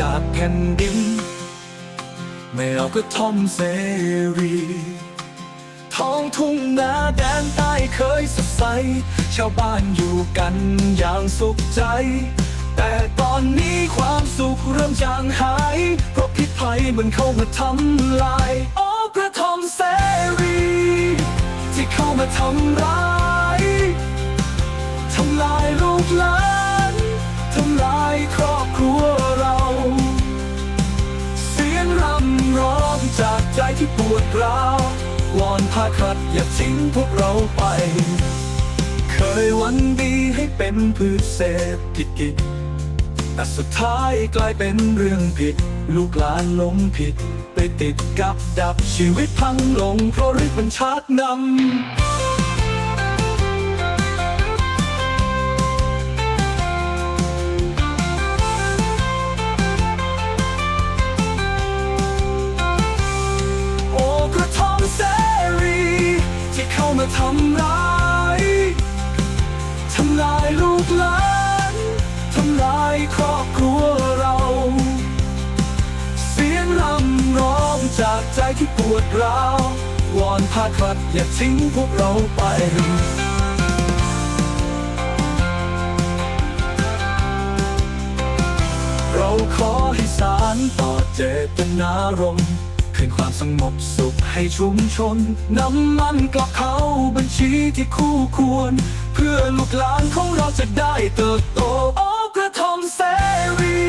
จากแผ่นดิน ไม่เอาก็ท่อมเสรี ท้องทุ่งนาแดนใต้เคยสดใส ชาวบ้านอยู่กันอย่างสุขใจ แต่ตอนนี้ความสุขเริ่มจางหาย เพราะพิษภัยมันเข้ามาทำลาย ดร้าววอนภาครัดอย่าทิ้งพวกเราไป เคยวันดีให้เป็นพืชเศรษฐกิจแต่สุดท้ายกลายเป็นเรื่องผิด ลูกหลานหลงผิด ไปติดกับดับชีวิตพังลงเพราะฤทธิ์มันชักนำ มาทำร้ายทำลายลูกหลานทำลายครอบครัวเรา เสียงรำร้องจากใจที่ปวดร้าววอนภาครัฐอย่าทิ้งพวกเราไปเราขอให้สารต่อเจตนารมณ์ คืนความสงบสุขให้ชุมชนนำมันกลับเข้าบัญชีที่คู่ควร เพื่อลูกหลานของเราจะได้เติบโตโอ้กระทอมเสรี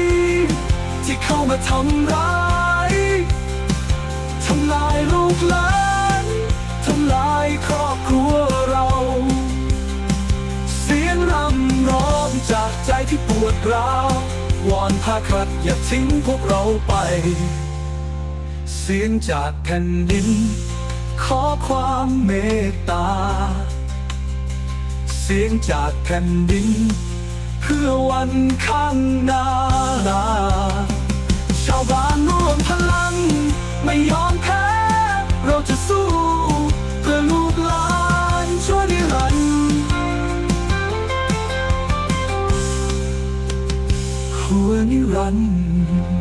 ที่เข้ามาทำร้ายทำลายลูกหลานทำลายครอบครัวเรา เสียงรำร้องจากใจที่ปวดร้าววอนภาครัฐอย่าทิ้งพวกเราไป เสียงจากแผ่นดิน ขอความเมตตา เสียงจากแผ่นดิน เพื่อวันข้างหน้า ชาวบ้านร่วมพลัง ไม่ยอมแพ้ เราจะสู้เพื่อลูกหลานช่วยนิรันดร์หัวนิรันดร์